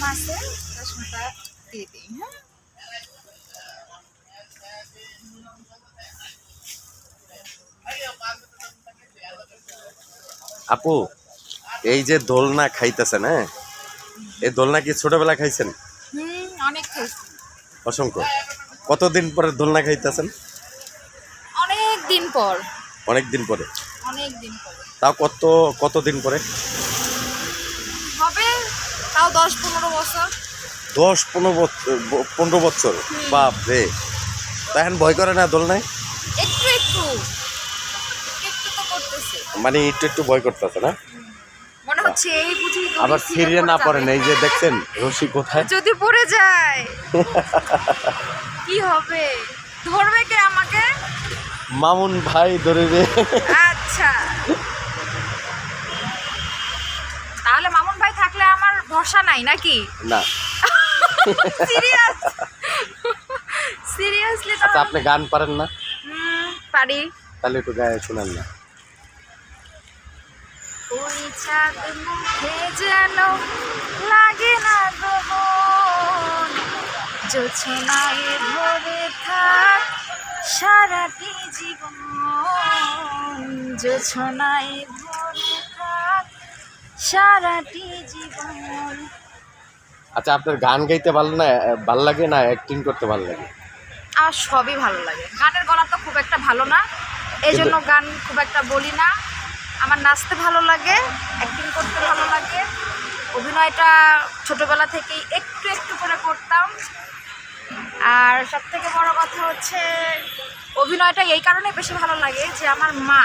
চশমাটা দিয়ে দিই হ্যাঁ। আপু এই যে দোলনা খাইতেছেন হ্যাঁ? এই দোলনা কি ছোটবেলা খাইছেন? অনেক খাইছি। অসংখ্য। কতদিন পরে দোলনা খাইতেছেন? অনেক দিন পর। অনেক দিন পরে। অনেক দিন পর। তাও কত কতদিন পরে? তাও দশ পনেরো বছর? দশ পনেরো বছর পনেরো বছর বাপ রে তখন ভয় করে না দোলনায় একটু একটু। একটু মানে একটু একটু ভয় করতেছে না? মনে হচ্ছে এই বুঝি আবার ফিরিয়ে না পড়ে পড়েন এই যে দেখছেন রশি কোথায়? যদি পড়ে যায়। কি হবে? ধরবে কে আমাকে? মামুন ভাই ধরে রে আচ্ছা তাহলে মামুন ভাই থাকলে আমার ভরসা নাই নাকি? না। সিরিয়াস সিরিয়াসলি তো আচ্ছা আপনি গান পারেন না? পারি। তাহলে একটু গায়ে শোনান না। ওই চাঁদ মুখে যেন লাগে না গ্রহণ জোছনায় ভরে থাক সারাটি জীবন। জোছনায় সারাটি জীবন। আচ্ছা আপনার গান গাইতে ভালো না ভালো লাগে না অ্যাক্টিং করতে ভালো লাগে? আমার সবই ভালো লাগে। গানের গলা তো খুব একটা ভালো না এই জন্য গান খুব একটা বলি না। আমার নাচতে ভালো লাগে অ্যাক্টিং করতে ভালো লাগে। অভিনয়টা ছোটবেলা থেকেই একটু একটু করে করতাম। আর সব থেকে বড় কথা হচ্ছে অভিনয়টা এই কারণে বেশি ভালো লাগে যে আমার মা।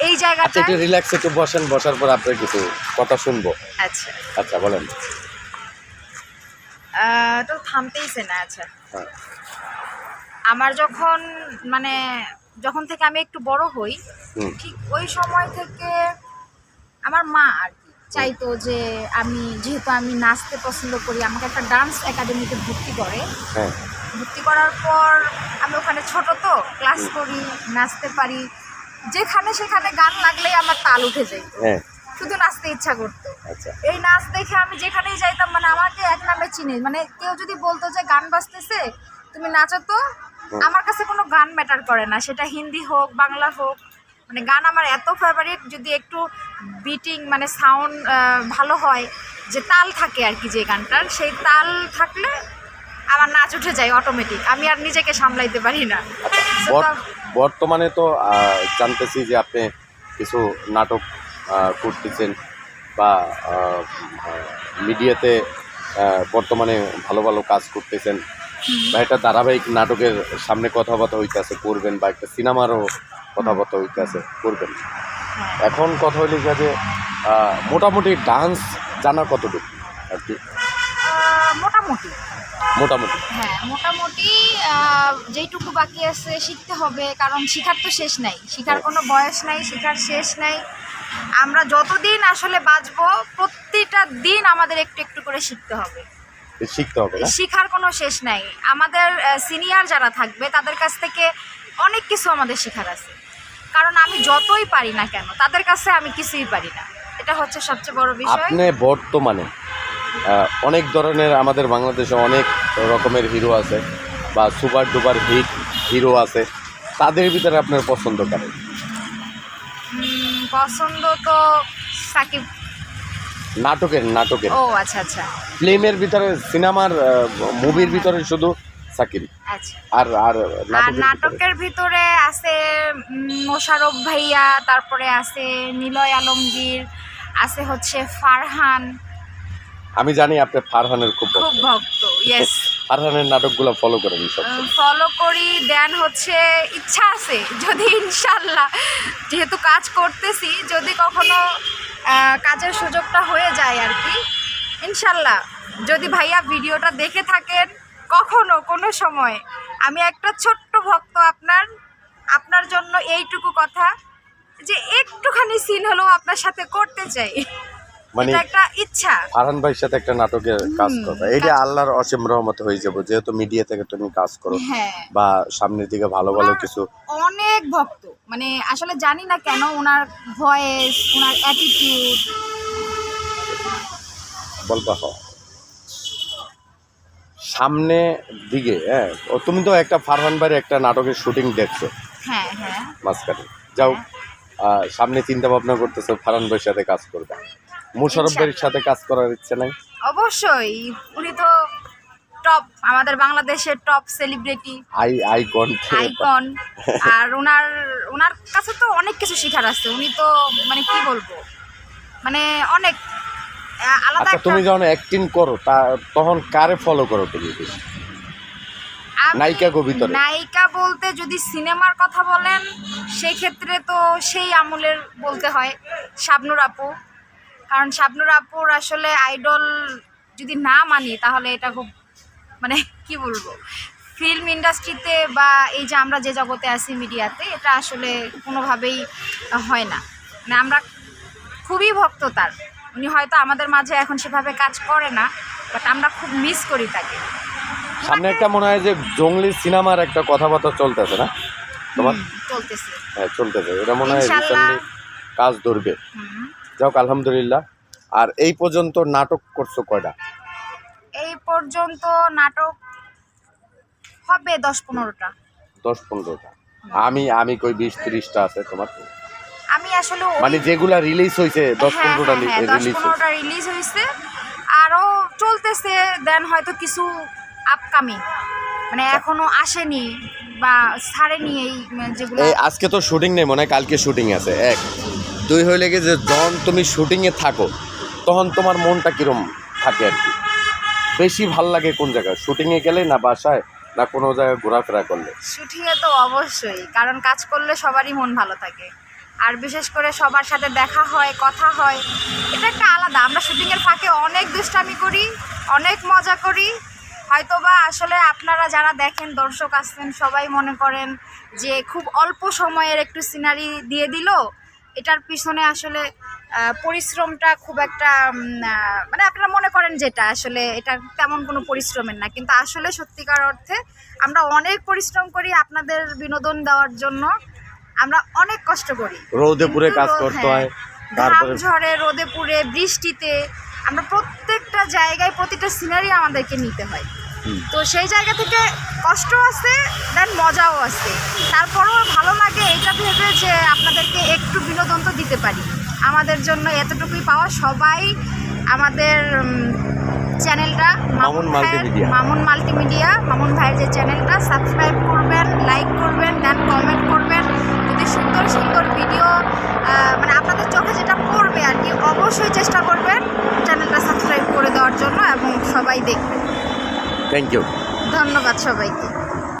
এই আচ্ছা জায়গাটা একটু রিল্যাক্স একটু বসেন বসার পর আপনার কিছু কথা শুনব। আচ্ছা। আচ্ছা বলেন। তো থামতেইছে না আচ্ছা। হ্যাঁ। আমার যখন মানে যখন থেকে আমি একটু বড় হই ঠিক ওই সময় থেকে আমার মা আর কি চাইতো যে আমি যেহেতু আমি নাচতে পছন্দ করি আমাকে একটা ডান্স একাডেমিতে ভর্তি করে। হ্যাঁ। ভর্তি করার পর আমি ওখানে ছোট তো ক্লাস করি নাচতে পারি। যেখানে সেখানে গান লাগলেই আমার তাল উঠে যায়। হ্যাঁ। শুধু নাচতে ইচ্ছা করতো। আচ্ছা। এই নাচ দেখে আমি যেখানেই যাইতাম মানে আমাকে এক নামে চিনে। মানে কেউ যদি বলতো যে গান বাজতেছে তুমি নাচো তো আমার কাছে কোনো গান ম্যাটার করে না। সেটা হিন্দি হোক বাংলা হোক মানে গান আমার এত ফেভারিট যদি একটু বিটিং মানে সাউন্ড ভালো হয় যে তাল থাকে আর কি যে গানটার সেই তাল থাকলে আমার নাচ উঠে যায় অটোমেটিক আমি আর নিজেকে সামলাইতে পারি না। বর্তমানে তো জানতেছি যে আপনি কিছু নাটক করতেছেন বা মিডিয়াতে বর্তমানে ভালো ভালো কাজ করতেছেন। বা একটা ধারাবাহিক নাটকের সামনে কথাবার্তা হইতেছে করবেন বা একটা সিনেমারও কথাবার্তা হইতেছে করবেন। হ্যাঁ। এখন কথা হইলে যে মোটামুটি ডান্স জানা কতটুকু? আর কি। মোটামুটি। মোটামুটি। হ্যাঁ মোটামুটি যেইটুকু বাকি আছে শিখতে হবে কারণ শিখার তো শেষ নাই। শিখার কোনো বয়স নাই শিখার শেষ নাই। আমরা যতদিন আসলে বাঁচবো প্রতিটা দিন আমাদের একটু একটু করে শিখতে হবে। শিখতে হবে শিখার কোনো শেষ নাই। আমাদের সিনিয়র যারা থাকবে তাদের কাছ থেকে অনেক কিছু আমাদের শেখার আছে। কারণ আমি যতই পারি না কেন তাদের কাছে আমি কিছুই পারি না। এটা হচ্ছে সবচেয়ে বড় বিষয়। আপনি বর্তমানে অনেক ধরনের আমাদের বাংলাদেশে অনেক রকমের হিরো আছে বা সুপার ডুপার হিট হিরো আছে। তাদের ভিতরে আপনার পছন্দ কারে? পছন্দ তো সাকিব। নাটকের নাটকের। ও আচ্ছা আচ্ছা। ফিল্মের ভিতরে সিনেমার মুভির ভিতরে শুধু সাকিব। আচ্ছা। আর আর? নাটকের ভিতরে? আছে মোশারফ ভাইয়া তারপরে আছে নিলয় আলমগীর আছে হচ্ছে ফারহান। আমি জানি আপনি ফারহানের খুব খুব ভক্ত। ইয়েস ফারহানের নাটকগুলো ফলো করেন সব ফলো করি দেন হচ্ছে ইচ্ছা আছে যদি ইনশাল্লাহ যেহেতু কাজ করতেছি যদি কখনো কাজের সুযোগটা হয়ে যায় আর কি ইনশাল্লাহ। যদি ভাইয়া ভিডিওটা দেখে থাকেন কখনো কোনো সময় আমি একটা ছোট্ট ভক্ত আপনার আপনার জন্য এইটুকু কথা যে একটুখানি সিন হলেও আপনার সাথে করতে চাই। মানে একটা ইচ্ছা। ফারহান ভাইয়ের সাথে একটা নাটকের কাজ করবে। এইটা আল্লাহর অসীম রহমত হয়ে যাব যেহেতু মিডিয়া থেকে তুমি কাজ করো হ্যাঁ। বা সামনের দিকে ভালো ভালো কিছু অনেক ভক্ত মানে আসলে জানি না কেন ওনার ভয়েস ওনার অ্যাটিটিউড বলবা সামনে দিকে হ্যাঁ। তুমি তো একটা ফারহান ভাইয়ের একটা নাটকের শুটিং দেখছ। হ্যাঁ হ্যাঁ। মাঝখানে। যাও আহ, সামনে চিন্তা ভাবনা করতেছো ফারহান ভাইয়ের সাথে কাজ করবে। মুশারফ ভাইয়ের সাথে কাজ করার ইচ্ছে নাই? অবশ্যই। উনি তো টপ আমাদের বাংলাদেশের top celebrity I icon icon আর ওনার ওনার কাছে তো অনেক কিছু শেখার আছে। উনি তো মানে কি বলব? মানে অনেক আলাদা আচ্ছা তুমি যখন অ্যাক্টিং করো তা তখন কারে ফলো করো তুমি নায়িকা কবিতরে? নায়িকা বলতে যদি সিনেমার কথা বলেন সেই ক্ষেত্রে তো সেই আমলের বলতে হয়। শাবনুর আপু। কারণ শাবনুর আপুর আসলে আইডল যদি না মানি তাহলে এটা খুব মানে কি বলব? ফিল্ম ইন্ডাস্ট্রিতে বা এই যে আমরা যে জগতে আছি মিডিয়াতে এটা আসলে কোনোভাবেই হয় না। মানে আমরা খুবই ভক্ত তার। উনি হয়তো আমাদের মাঝে এখন সেভাবে কাজ করে না বাট আমরা খুব মিস করি তাকে। সামনে একটা মনে হয় যে জঙ্গলি সিনেমার একটা কথাবার্তা চলতেছে না? তোমার? চলতেছে। হ্যাঁ চলতেছে। এটা মনে হয়। কাজ ধরবে। যাক আলহামদুলিল্লাহ। আর এই পর্যন্ত নাটক করছ কয়টা? এই পর্যন্ত নাটক হবে দশ পনেরোটা। দশ পনেরোটা। আমি আমি কই বিশ ত্রিশটা আছে তোমার আমি আসলে মানে যেগুলা রিলিজ হয়েছে দশ হ্যাঁ, পনেরোটা হ্যাঁ, হ্যাঁ, দশ রিলিজ পনেরোটা রিলিজ হয়েছে আরও চলতেছে দেন হয়তো কিছু আপকামিং মানে আচ্ছা। এখনও আসেনি বা ছাড়েনি এই যেগুলো এই আজকে তো শুটিং নেই মনে হয় কালকে শুটিং আছে এক। দুই হইলে কি যে যখন তুমি শুটিংয়ে থাকো, তখন তোমার মনটা কিরম থাকে আর কি? বেশি ভালো লাগে কোন জায়গায়? শুটিংয়ে গেলে না বাসায়, না কোনো জায়গায় ঘোরাফেরা করলে? শুটিংয়ে তো অবশ্যই, কারণ কাজ করলে সবারই মন ভালো থাকে। আর বিশেষ করে সবার সাথে দেখা হয়, কথা হয়, এটা একটা আলাদা। আমরা শুটিংয়ের ফাঁকে অনেক দুষ্টামি করি, অনেক মজা করি। হয়তোবা আসলে আপনারা যারা দেখেন, দর্শক আসছেন, সবাই মনে করেন যে খুব অল্প সময়ের একটু সিনারি দিয়ে দিল এটার পিছনে আসলে পরিশ্রমটা খুব একটা মানে আপনারা মনে করেন যেটা আসলে এটা তেমন কোনো পরিশ্রমের না। কিন্তু আসলে সত্যিকার অর্থে আমরা অনেক পরিশ্রম করি আপনাদের বিনোদন দেওয়ার জন্য। আমরা অনেক কষ্ট করি। রোদে পুরে কাজ করতে হ্যাঁ, হয় তারপরে ঝড়ে রোদে পুড়ে বৃষ্টিতে আমরা প্রত্যেকটা জায়গায় প্রতিটা সিনারি আমাদেরকে নিতে হয়। তো সেই জায়গা থেকে কষ্ট আছে দেন মজাও আছে। তারপরেও ভালো লাগে এটা ভেবে যে আপনাদেরকে একটু বিনোদন তো দিতে পারি। আমাদের জন্য এতটুকুই পাওয়া। সবাই আমাদের চ্যানেলটা মামুন। মামুন মাল্টিমিডিয়া মামুন ভাইয়ের যে চ্যানেলটা সাবস্ক্রাইব করবেন লাইক করবেন দেন কমেন্ট করবেন। যদি সুন্দর সুন্দর ভিডিও মানে আপনাদের চোখে যেটা পড়বে আর কি অবশ্যই চেষ্টা করবেন চ্যানেলটা সাবস্ক্রাইব করে দেওয়ার জন্য এবং সবাই দেখবেন। থ্যাংক ইউ ধন্যবাদ সবাইকে।